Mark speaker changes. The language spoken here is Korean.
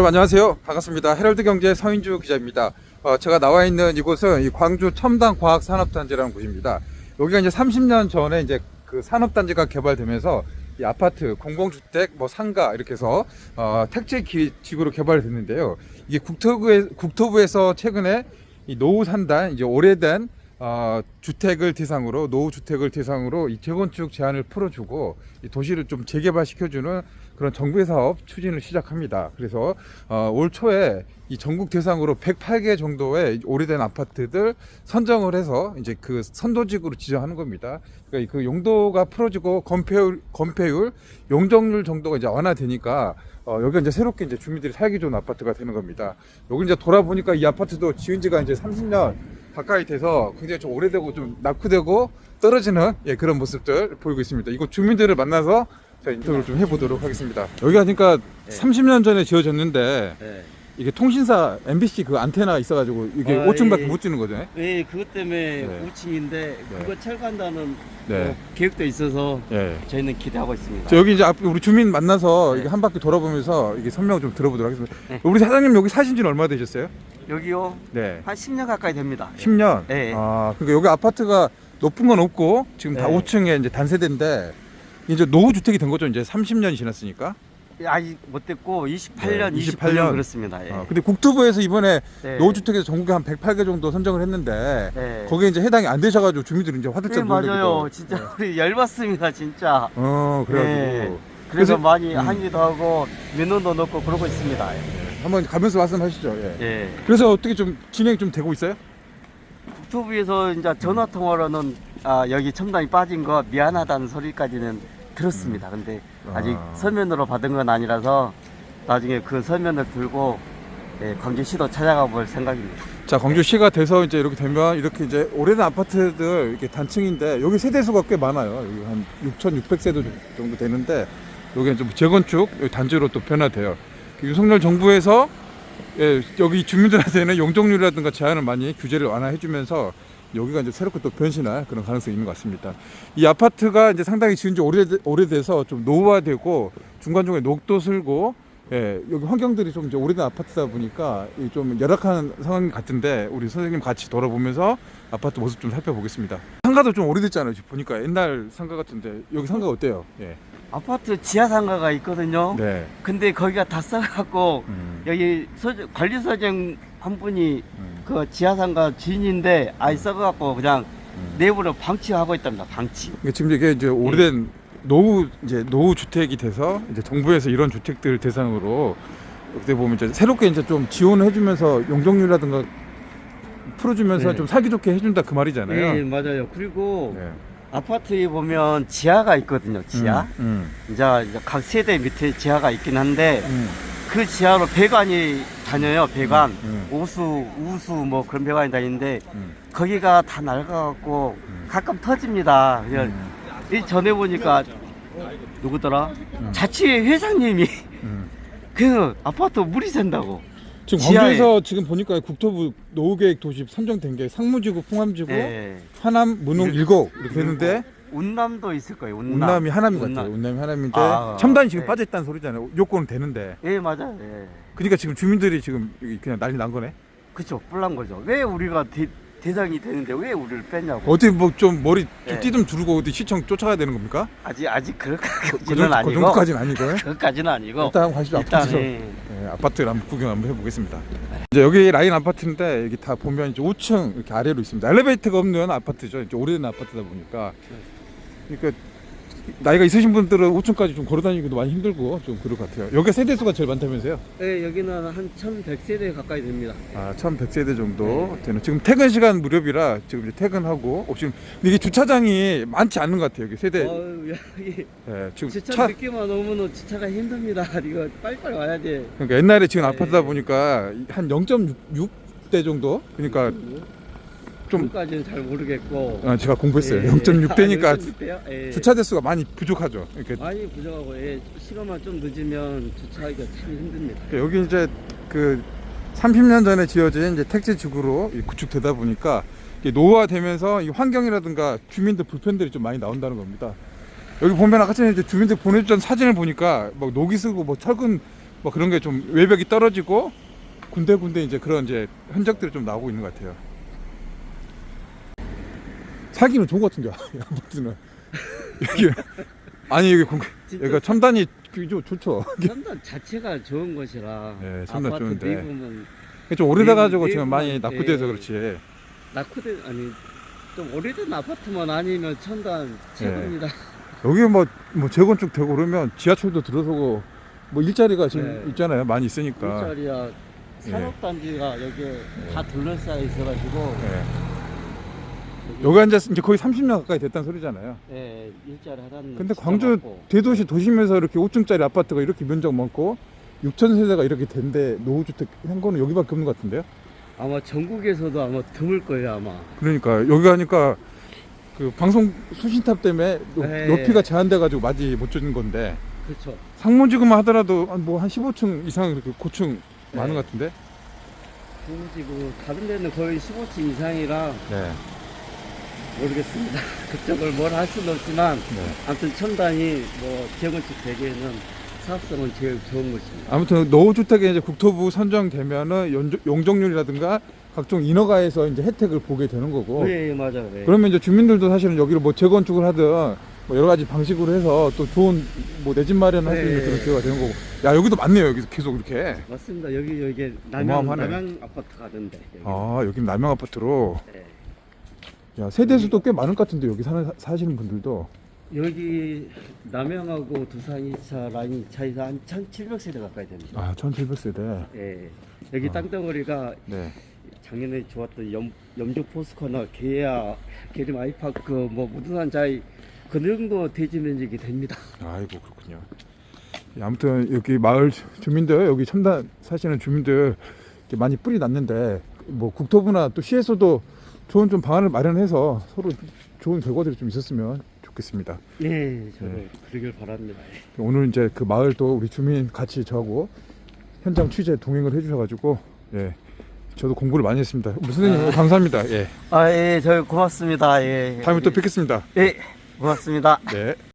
Speaker 1: 여러분 안녕하세요. 반갑습니다. 헤럴드 경제 서인주 기자입니다. 어, 제가 나와 있는 이곳은 이 광주 첨단 과학 산업단지라는 곳입니다. 여기가 이제 30년 전에 이제 그 산업단지가 개발되면서 이 아파트, 공공주택, 뭐 상가 이렇게 해서 어, 택지 기- 지구로 개발됐는데요. 이게 국토부에, 국토부에서 최근에 이 노후 산단 이제 오래된 어, 주택을 대상으로 노후 주택을 대상으로 이 재건축 제한을 풀어주고 이 도시를 좀 재개발시켜주는 그런 정부의 사업 추진을 시작합니다. 그래서 어, 올 초에 이 전국 대상으로 108개 정도의 오래된 아파트들 선정을 해서 이제 그 선도직으로 지정하는 겁니다. 그러니까 그 용도가 풀어지고 건폐율, 건폐율, 용적률 정도가 이제 완화되니까 어, 여기가 이제 새롭게 이제 주민들이 살기 좋은 아파트가 되는 겁니다. 여기 이제 돌아보니까 이 아파트도 지은 지가 이제 30년 가까이 돼서 굉장히 좀 오래되고 좀 낙후되고 떨어지는 예, 그런 모습들 보이고 있습니다. 이곳 주민들을 만나서 제가 인터뷰를 좀 해보도록 하겠습니다. 여기가 그러니까
Speaker 2: 네.
Speaker 1: 30년 전에 지어졌는데
Speaker 2: 네.
Speaker 1: 이게 통신사 MBC 그 안테나 있어가지고 이게
Speaker 2: 아,
Speaker 1: 5층밖에
Speaker 2: 예.
Speaker 1: 못 지는 거죠.
Speaker 2: 네, 그것 때문에
Speaker 1: 네.
Speaker 2: 5층인데 그거 철거한다는
Speaker 1: 네.
Speaker 2: 뭐 계획도 있어서
Speaker 1: 예.
Speaker 2: 저희는 기대하고 있습니다.
Speaker 1: 저 여기 이제 앞 우리 주민 만나서
Speaker 2: 네.
Speaker 1: 이게 한 바퀴 돌아보면서 이게 설명을 좀 들어보도록 하겠습니다.
Speaker 2: 네.
Speaker 1: 우리 사장님 여기 사신 지는 얼마 되셨어요?
Speaker 2: 여기요
Speaker 1: 네.
Speaker 2: 한 10년 가까이 됩니다.
Speaker 1: 10년.
Speaker 2: 네.
Speaker 1: 아, 그러니까 여기 아파트가 높은 건 없고 지금 다
Speaker 2: 네.
Speaker 1: 5층에 이제 단세대인데 이제 노후 주택이 된 거죠. 이제 30년이 지났으니까.
Speaker 2: 아직 못 됐고 28년,
Speaker 1: 네,
Speaker 2: 28년
Speaker 1: 28년.
Speaker 2: 그렇습니다. 예.
Speaker 1: 아, 근데 국토부에서 이번에
Speaker 2: 네.
Speaker 1: 노후 주택에서 전국에 한 108개 정도 선정을 했는데
Speaker 2: 네.
Speaker 1: 거기에 이제 해당이 안 되셔가지고 주민들이 이제
Speaker 2: 네,
Speaker 1: 화들짝
Speaker 2: 맞아요. 진짜
Speaker 1: 네.
Speaker 2: 우리 열받습니다, 진짜.
Speaker 1: 어, 그래가지고
Speaker 2: 네. 그래서,
Speaker 1: 그래서-
Speaker 2: 많이
Speaker 1: 음.
Speaker 2: 항의도 하고 민원도 넣고 그러고 있습니다. 예.
Speaker 1: 한번 가면서 말씀하시죠. 예.
Speaker 2: 예.
Speaker 1: 그래서 어떻게 좀 진행이 좀 되고 있어요?
Speaker 2: 국토부에서 이제 전화 통화로는 아, 여기 첨단이 빠진 거 미안하다는 소리까지는 들었습니다. 근데 아직
Speaker 1: 아.
Speaker 2: 서면으로 받은 건 아니라서 나중에 그 서면을 들고 예, 광주시도 찾아가 볼 생각입니다.
Speaker 1: 자, 광주시가 돼서 이제 이렇게 되면 이렇게 이제 오래된 아파트들 이렇게 단층인데 여기 세대수가 꽤 많아요. 여기 한 6,600세대 정도 되는데 여기 좀 재건축 여기 단지로 또 변화돼요. 그 윤석열 정부에서 예, 여기 주민들한테는 용적률이라든가 제한을 많이 규제를 완화해주면서 여기가 이제 새롭게 또 변신할 그런 가능성이 있는 것 같습니다. 이 아파트가 이제 상당히 지은 지 오래, 오래돼서 좀 노후화되고 중간중간에 녹도 슬고 예, 여기 환경들이 좀 이제 오래된 아파트다 보니까 이좀 열악한 상황 같은데 우리 선생님 같이 돌아보면서 아파트 모습 좀 살펴보겠습니다. 상가도 좀 오래됐잖아요. 지금 보니까 옛날 상가 같은데 여기 상가 어때요? 예.
Speaker 2: 아파트 지하 상가가 있거든요.
Speaker 1: 네.
Speaker 2: 근데 거기가 다 써갖고
Speaker 1: 음,
Speaker 2: 여기 서, 관리사장 한 분이
Speaker 1: 음,
Speaker 2: 그 지하 상가 주인인데 아예 써갖고 그냥
Speaker 1: 음.
Speaker 2: 내부를 방치하고 있답니다. 방치.
Speaker 1: 그러니까 지금 이게 이제 오래된 노후 이제 노후 주택이 돼서 이제 정부에서 이런 주택들 대상으로 어떻게 보면 이제 새롭게 이제 좀 지원을 해주면서 용적률이라든가 풀어주면서
Speaker 2: 네.
Speaker 1: 좀 살기 좋게 해준다 그 말이잖아요.
Speaker 2: 네, 맞아요. 그리고
Speaker 1: 네.
Speaker 2: 아파트에 보면 지하가 있거든요. 지하.
Speaker 1: 음,
Speaker 2: 이제 이제 각 세대 밑에 지하가 있긴 한데
Speaker 1: 음,
Speaker 2: 그 지하로 배관이 다녀요. 배관.
Speaker 1: 음,
Speaker 2: 오수, 우수 뭐 그런 배관이 다니는데
Speaker 1: 음,
Speaker 2: 거기가 다 낡아갖고
Speaker 1: 음.
Speaker 2: 가끔 터집니다. 그냥
Speaker 1: 음,
Speaker 2: 이 전에 보니까 누구더라?
Speaker 1: 음.
Speaker 2: 자치회 회장님이
Speaker 1: 음.
Speaker 2: 그 아파트 물이 샌다고.
Speaker 1: 지금
Speaker 2: 지하에-
Speaker 1: 광주에서 지금 보니까 국토부 노후계획 도시 선정된 게 상무지구, 풍암지구,
Speaker 2: 예.
Speaker 1: 문흥,
Speaker 2: 일-
Speaker 1: 일곡 이렇게 되는데
Speaker 2: 운남도 있을 거예요. 운남.
Speaker 1: 운남이 하남이
Speaker 2: 운남.
Speaker 1: 같아요. 운남이 하남인데
Speaker 2: 아,
Speaker 1: 첨단이 지금
Speaker 2: 네.
Speaker 1: 빠져 있다는 소리잖아요. 요건은 되는데.
Speaker 2: 예, 맞아요. 예.
Speaker 1: 그러니까 지금 주민들이 지금 여기 그냥 난리 난 거네.
Speaker 2: 그쵸, 뿔난 거죠. 왜 우리가 대, 대상이 되는데 왜 우리를 뺐냐고.
Speaker 1: 어디 뭐좀 머리
Speaker 2: 네.
Speaker 1: 띠좀 두르고 어디 시청 쫓아가야 되는 겁니까?
Speaker 2: 아직, 아직
Speaker 1: 그,
Speaker 2: 그렇게까지는
Speaker 1: 정도, 그
Speaker 2: 아니고.
Speaker 1: 정도까지는 아니고요.
Speaker 2: 그것까지는 아니고.
Speaker 1: 일단 관심 아파트죠.
Speaker 2: 예.
Speaker 1: 네, 아파트를 한번 구경 한번 해보겠습니다. 이제 여기 라인 아파트인데 여기 다 보면 이제 5층 이렇게 아래로 있습니다. 엘리베이터가 없는 아파트죠. 이제 오래된 아파트다 보니까 그러니까 나이가 있으신 분들은 5층까지 좀 걸어 다니기도 많이 힘들고 좀 그럴 것 같아요. 여기 세대 수가 제일 많다면서요?
Speaker 2: 네, 여기는 한 1100세대 가까이 됩니다.
Speaker 1: 아, 1,100세대 정도 되는. 지금 퇴근 시간 무렵이라 지금 이제 퇴근하고 어, 지금 근데 이게 주차장이 많지 않는 것 같아요. 여기 세대.
Speaker 2: 어우, 여기
Speaker 1: 예, 지금
Speaker 2: 주차
Speaker 1: 차
Speaker 2: 늦게만 오면 주차가 힘듭니다. 이거 빨리빨리 와야 돼.
Speaker 1: 그러니까 옛날에 지은
Speaker 2: 네.
Speaker 1: 아파트다 보니까 한 0.6대 정도. 그러니까 좀-
Speaker 2: 까지는 잘 모르겠고.
Speaker 1: 아, 제가 공부했어요.
Speaker 2: 예.
Speaker 1: 0.6대니까
Speaker 2: 아, 0.6대요? 예.
Speaker 1: 주차 대수가 많이 부족하죠. 이렇게
Speaker 2: 많이 부족하고 예. 시간만 좀 늦으면 주차하기가 참 힘듭니다.
Speaker 1: 여기 이제 그 30년 전에 지어진 이제 택지 지구로 이 구축되다 보니까 이게 노후화되면서 이 환경이라든가 주민들 불편들이 좀 많이 나온다는 겁니다. 여기 보면 아까 전에 이제 주민들 보내주던 사진을 보니까 막 녹이 쓰고 뭐 철근 뭐 그런 게 좀 외벽이 떨어지고 군데군데 이제 그런 이제 흔적들이 좀 나오고 있는 것 같아요. 살기는 좋은 것 같은데 아파트는 여기 아니 여기 공, 여기가 첨단이 좀 좋죠.
Speaker 2: 첨단 자체가 좋은 것이라
Speaker 1: 네, 첨단
Speaker 2: 아파트
Speaker 1: 좋은데.
Speaker 2: 내부는
Speaker 1: 좀 오래돼 가지고
Speaker 2: 내부-
Speaker 1: 지금 많이
Speaker 2: 내부는,
Speaker 1: 낙후돼서
Speaker 2: 예.
Speaker 1: 그렇지.
Speaker 2: 낙후된 아니 좀 오래된 아파트만 아니면 천단 최고입니다.
Speaker 1: 여기 뭐, 뭐 재건축 되고 그러면 지하철도 들어서고 뭐 일자리가 지금
Speaker 2: 네.
Speaker 1: 있잖아요. 많이 있으니까.
Speaker 2: 일자리야 산업단지가 여기에 다 둘러싸여 있어가지고
Speaker 1: 예. 여기가 이제, 이제 거의 30년 가까이 됐다는 소리잖아요.
Speaker 2: 예, 일자리 하라는
Speaker 1: 근데 광주. 대도시 도심에서 이렇게 5층짜리 아파트가 이렇게 면적 많고 6천 세대가 이렇게 된데 노후주택 한 거는 여기밖에 없는 것 같은데요.
Speaker 2: 아마 전국에서도 아마 드물 거예요 아마.
Speaker 1: 그러니까 여기 가니까 그 방송 수신탑 때문에 높-
Speaker 2: 네.
Speaker 1: 높이가 제한돼가지고 맞이 못 주는 건데
Speaker 2: 그렇죠.
Speaker 1: 상무지구만 하더라도 뭐 한 15층 이상 이렇게 고층 많은
Speaker 2: 네.
Speaker 1: 것 같은데.
Speaker 2: 지금 다른 데는 거의 15층 이상이라
Speaker 1: 네.
Speaker 2: 모르겠습니다. 그쪽을 뭘 할 수는 없지만
Speaker 1: 네.
Speaker 2: 아무튼 첨단이 뭐 재건축 되기에는 사업성은 제일 좋은 것입니다.
Speaker 1: 아무튼 노후주택에 이제 국토부 선정되면은 연조- 용적률이라든가 각종 인허가에서 이제 혜택을 보게 되는 거고.
Speaker 2: 예, 예, 맞아요. 예.
Speaker 1: 그러면 이제 주민들도 사실은 여기를 뭐 재건축을 하든 뭐 여러 가지 방식으로 해서 또 좋은 뭐 내 집 마련할 수 있는
Speaker 2: 네.
Speaker 1: 그런 기회가 되는 거고. 야 여기도 많네요. 여기서 계속 이렇게.
Speaker 2: 맞습니다. 여기 여기 남양
Speaker 1: 어마어마하네.
Speaker 2: 남양 아파트 가던데. 여기.
Speaker 1: 아 여기 남양 아파트로.
Speaker 2: 예.
Speaker 1: 야 세대수도 꽤 많을 것 같은데 여기 사는 사시는 분들도.
Speaker 2: 여기 남양하고 두산 2차 라인 차이가 한 1,700세대 가까이 됩니다.
Speaker 1: 아 1,700세대.
Speaker 2: 예. 여기
Speaker 1: 아.
Speaker 2: 땅덩어리가
Speaker 1: 네.
Speaker 2: 작년에 좋았던 염, 염주 포스코나 계야, 계림 아이파크, 뭐 무등산 자이 그 정도 대지 면적이 됩니다.
Speaker 1: 아이고 그렇군요. 예, 아무튼 여기 마을 주- 주민들 여기 첨단 사시는 주민들 이렇게 많이 뿌리 났는데 뭐 국토부나 또 시에서도 좋은 좀 방안을 마련해서 서로 좋은 결과들이 좀 있었으면 좋겠습니다.
Speaker 2: 예, 저도
Speaker 1: 네.
Speaker 2: 그러길 바랍니다.
Speaker 1: 오늘 이제 그 마을도 우리 주민 같이 저하고 현장 취재 동행을 해주셔가지고 예 저도 공부를 많이 했습니다. 우리 선생님 감사합니다. 예
Speaker 2: 아, 예, 저희 고맙습니다. 예.
Speaker 1: 다음에 또 뵙겠습니다.
Speaker 2: 예, 고맙습니다.
Speaker 1: 네.